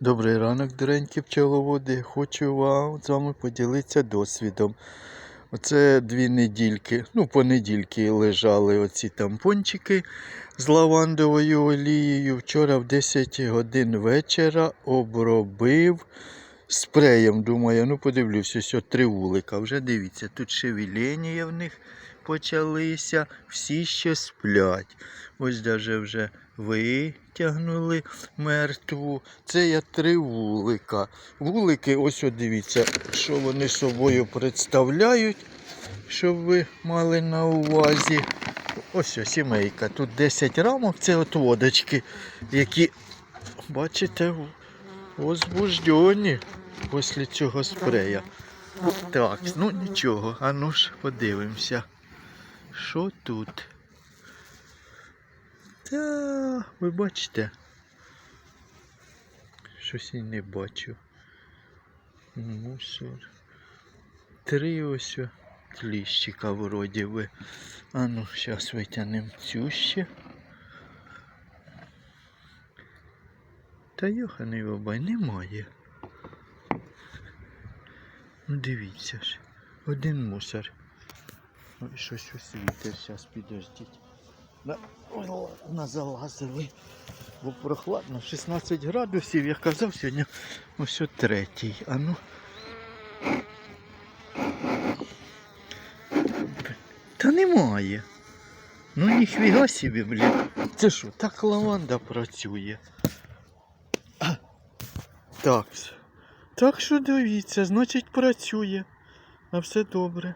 Добрий ранок, доренькі пчеловоди. Хочу вам з вами поділитися досвідом. Оце дві недільки, ну, понедільки лежали оці тампончики з лавандовою олією. Вчора в 10 годин вечора обробив спреєм. Думаю, ну подивлюся, що три вулика. Вже дивіться, тут шевеління в них почалися, всі ще сплять. Ось даже вже витягнули мертву. Це я три вулика. Вулики, ось от дивіться, що вони собою представляють, щоб ви мали на увазі. Ось ось сімейка. Тут 10 рамок, це от водочки, які, бачите, возбуждені після цього спрея. Так, ну нічого, а ну ж подивимося. Що тут? Та, ви бачите? Щось і не бачу. Мусор. Три ось о кліщика вроді би. А ну, зараз витягнемо цю ще. Та йоханий бабай, немає. Ну дивіться ж. Один мусор. Ой, щось освітить, зараз підождіть. На, залазили. Бо прохладно, 16 градусів, я казав сьогодні ось о третій. А ну. Та немає. Ну ніхвіга собі, блін. Це що, так лаванда працює. Так. Так що дивіться, значить працює. А все добре.